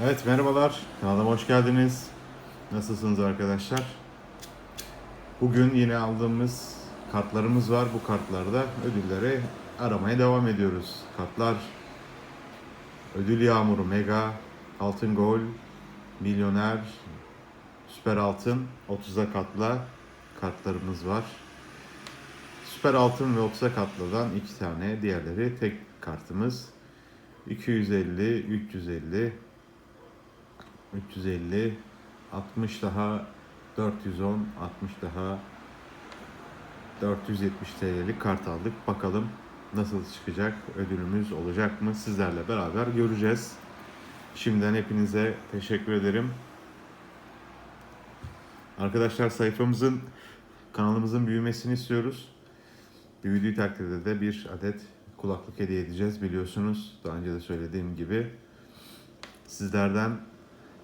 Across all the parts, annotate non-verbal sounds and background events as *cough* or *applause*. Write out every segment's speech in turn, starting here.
Evet merhabalar. Kanalıma hoş geldiniz. Nasılsınız arkadaşlar? Bugün yine aldığımız kartlarımız var. Bu kartlarda ödülleri aramaya devam ediyoruz. Kartlar Ödül Yağmuru Mega, Altın Gol, Milyoner, Süper Altın, 30'a katla kartlarımız var. Süper Altın ve 30'a katladan iki tane, diğerleri tek kartımız. 250, 350, 350, 60 daha 410, 60 daha 470 TL'lik kart aldık. Bakalım nasıl çıkacak, ödülümüz olacak mı sizlerle beraber göreceğiz. Şimdiden hepinize teşekkür ederim. Arkadaşlar sayfamızın, kanalımızın büyümesini istiyoruz. Büyüdüğü takdirde de bir adet kulaklık hediye edeceğiz biliyorsunuz. Daha önce de söylediğim gibi. Sizlerden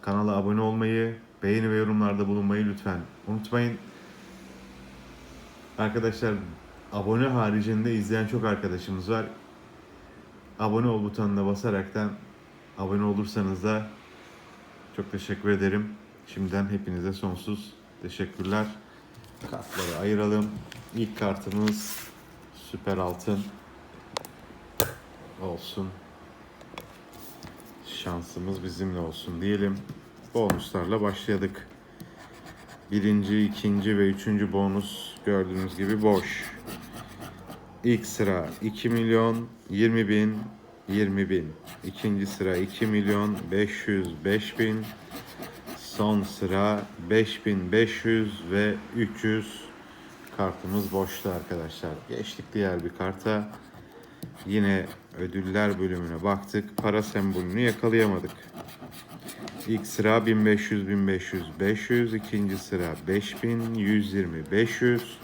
kanala abone olmayı, beğeni ve yorumlarda bulunmayı lütfen unutmayın. Arkadaşlar abone haricinde izleyen çok arkadaşımız var. Abone ol butonuna basaraktan abone olursanız da çok teşekkür ederim. Şimdiden hepinize sonsuz teşekkürler. Kartları ayıralım. İlk kartımız süper altın olsun. Şansımız bizimle olsun diyelim. Bonuslarla başladık. Birinci, ikinci ve üçüncü bonus gördüğünüz gibi boş. İlk sıra 2 milyon 20 bin 20 bin. İkinci sıra 2 milyon 505 bin. Son sıra 5500 ve 300 kartımız boştu arkadaşlar. Geçtik diğer bir karta. Yine ödüller bölümüne baktık. Para sembolünü yakalayamadık. İlk sıra 1500 1500 500, ikinci sıra 5000 120 500.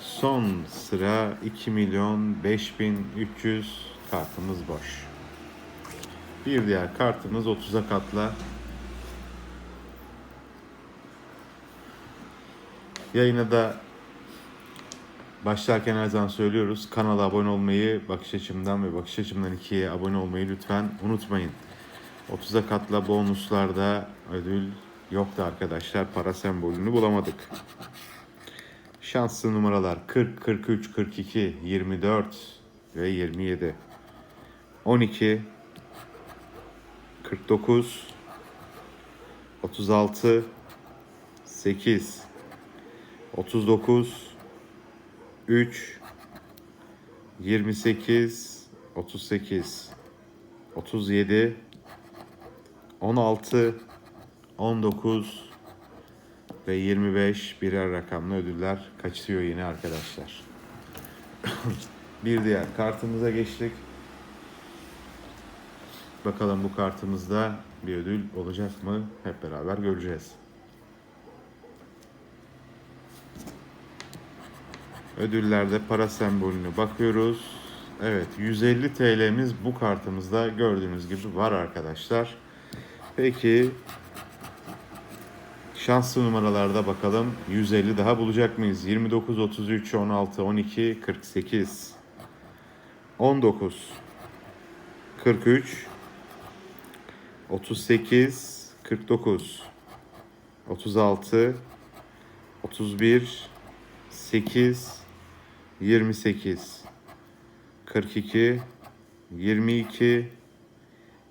Son sıra 2 milyon 5300 kartımız boş. Bir diğer kartımız 30'a katla. Yayına da Başlarken her zaman söylüyoruz. Kanala abone olmayı, bakış açımdan ve bakış açımdan ikiye abone olmayı lütfen unutmayın. 30'a katla bonuslarda ödül yoktu arkadaşlar. Para sembolünü bulamadık. Şanslı numaralar 40, 43, 42, 24 ve 27. 12, 49, 36, 8, 39, 3 28 38 37 16 19 ve 25 birer rakamlı ödüller kaçırıyor yine arkadaşlar. *coughs* bir diğer kartımıza geçtik. Bakalım bu kartımızda bir ödül olacak mı? Hep beraber göreceğiz. Ödüllerde para sembolüne bakıyoruz. Evet 150 TL'miz bu kartımızda gördüğünüz gibi var arkadaşlar. Peki. Şanslı numaralarda bakalım. 150 daha bulacak mıyız? 29, 33, 16, 12, 48, 19, 43, 38, 49, 36, 31, 8, 28, 42, 22,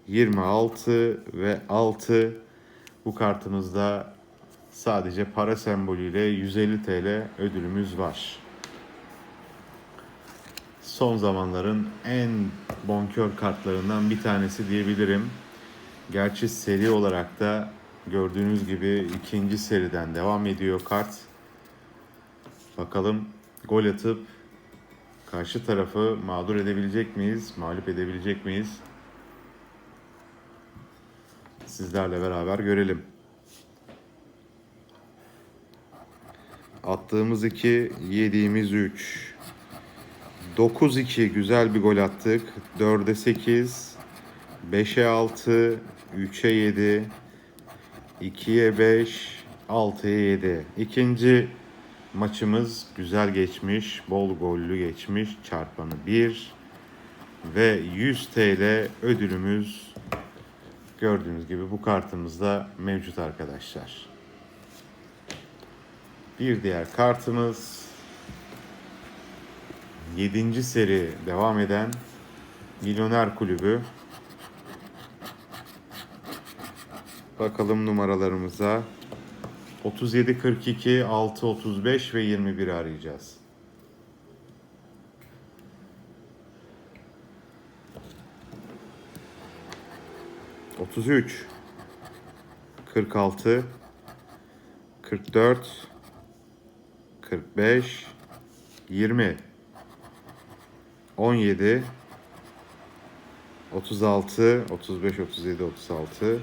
26 ve 6 bu kartımızda sadece para sembolüyle 150 TL ödülümüz var. Son zamanların en bonkör kartlarından bir tanesi diyebilirim. Gerçi seri olarak da gördüğünüz gibi ikinci seriden devam ediyor kart. Bakalım gol atıp karşı tarafı mağdur edebilecek miyiz? Mağlup edebilecek miyiz? Sizlerle beraber görelim. Attığımız 2, yediğimiz 3. 9-2 güzel bir gol attık. 4'e 8, 5'e 6, 3'e 7, 2'ye 5, 6'ya 7. İkinci maçımız güzel geçmiş, bol gollü geçmiş. Çarpanı 1 ve 100 TL ödülümüz gördüğünüz gibi bu kartımızda mevcut arkadaşlar. Bir diğer kartımız 7. seri devam eden Milyoner Kulübü. Bakalım numaralarımıza. 37 42 6 35 ve 21 arayacağız. 33 46 44 45 20 17 36 35 37 36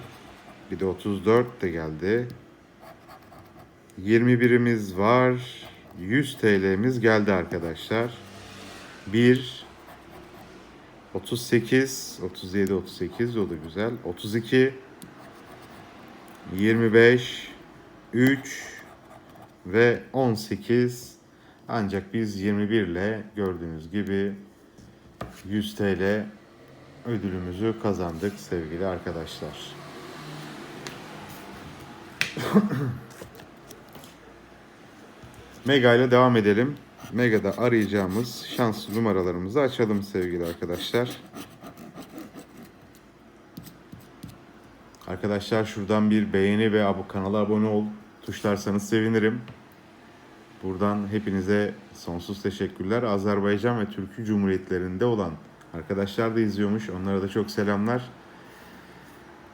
bir de 34 de geldi. 21'imiz var. 100 TL'miz geldi arkadaşlar. 1 38 37 38 o da güzel. 32 25 3 ve 18 ancak biz 21 ile gördüğünüz gibi 100 TL ödülümüzü kazandık sevgili arkadaşlar. *coughs* Mega ile devam edelim. Mega'da arayacağımız şanslı numaralarımızı açalım sevgili arkadaşlar. Arkadaşlar şuradan bir beğeni ve kanala abone ol tuşlarsanız sevinirim. Buradan hepinize sonsuz teşekkürler. Azerbaycan ve Türkiye Cumhuriyetlerinde olan arkadaşlar da izliyormuş. Onlara da çok selamlar.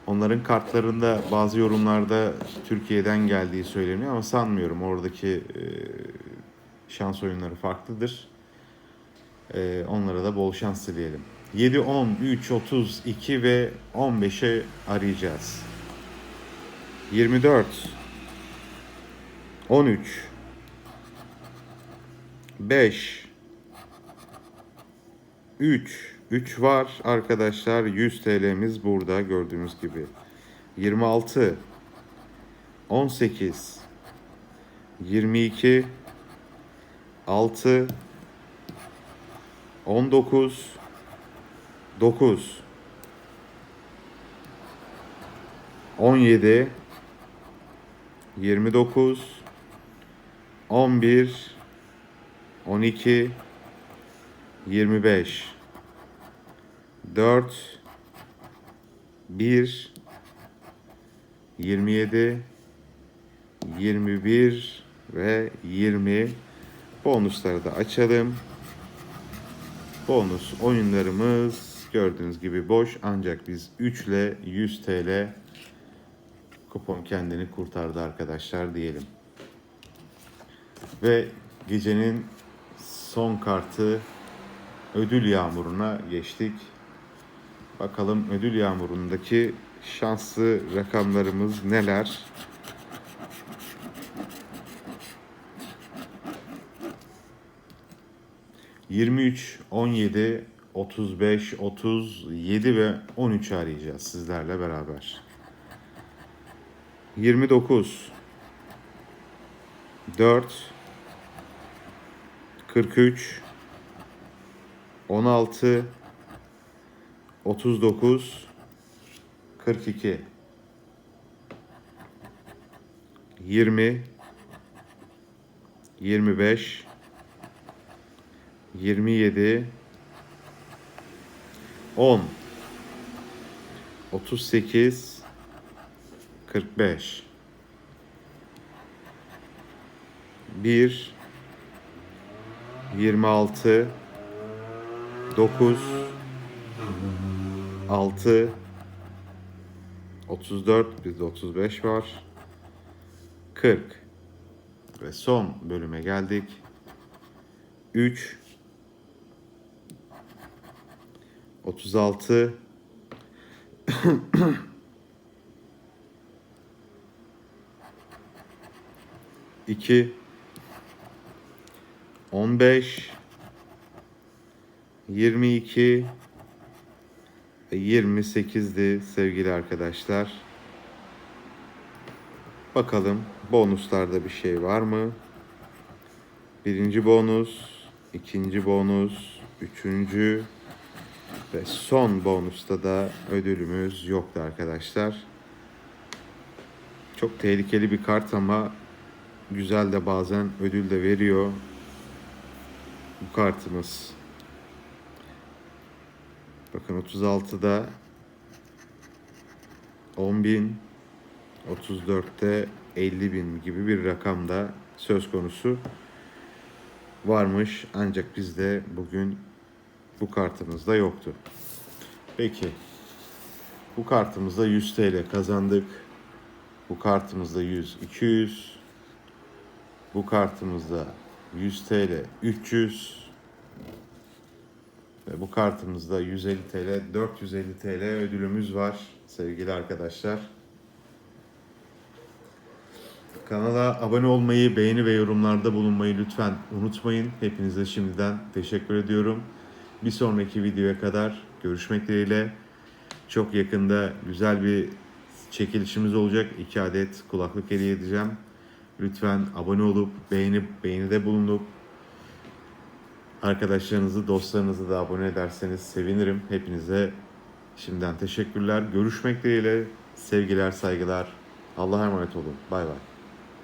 Onların kartlarında bazı yorumlarda Türkiye'den geldiği söyleniyor ama sanmıyorum. Oradaki e, şans oyunları farklıdır. E, onlara da bol şans dileyelim. 7, 10, 3, 32 ve 15'e arayacağız. 24 13 5 3 3 var arkadaşlar. 100 TL'miz burada gördüğünüz gibi. 26 18 22 6 19 9 17 29 11 12 25 4 1 27 21 ve 20 bonusları da açalım. Bonus oyunlarımız gördüğünüz gibi boş ancak biz 3 ile 100 TL kupon kendini kurtardı arkadaşlar diyelim. Ve gecenin son kartı ödül yağmuruna geçtik. Bakalım ödül yağmurundaki şanslı rakamlarımız neler? ...23, 17, 35, 37 ve 13 arayacağız sizlerle beraber. 29, 4, 43, 16, 39 42 20 25 27 10 38 45 1 26 9 6 34 bizde 35 var. 40 ve son bölüme geldik. 3 36 2 15 22 ve 28'di sevgili arkadaşlar. Bakalım bonuslarda bir şey var mı? Birinci bonus, ikinci bonus, üçüncü, Ve son bonusta da ödülümüz yoktu arkadaşlar. Çok tehlikeli bir kart ama güzel de bazen ödül de veriyor. Bu kartımız. Bakın 36'da 10.000 34'te 50.000 gibi bir rakamda söz konusu varmış. Ancak bizde bugün bu kartımızda yoktu. Peki. Bu kartımızda 100 TL kazandık. Bu kartımızda 100, 200. Bu kartımızda 100 TL, 300. Ve bu kartımızda 150 TL, 450 TL ödülümüz var sevgili arkadaşlar. Kanala abone olmayı, beğeni ve yorumlarda bulunmayı lütfen unutmayın. Hepinize şimdiden teşekkür ediyorum. Bir sonraki videoya kadar görüşmek dileğiyle. Çok yakında güzel bir çekilişimiz olacak. İki adet kulaklık hediye edeceğim. Lütfen abone olup beğenip beğenide bulunup arkadaşlarınızı, dostlarınızı da abone ederseniz sevinirim. Hepinize şimdiden teşekkürler. Görüşmek dileğiyle. Sevgiler, saygılar. Allah'a emanet olun. Bay bay.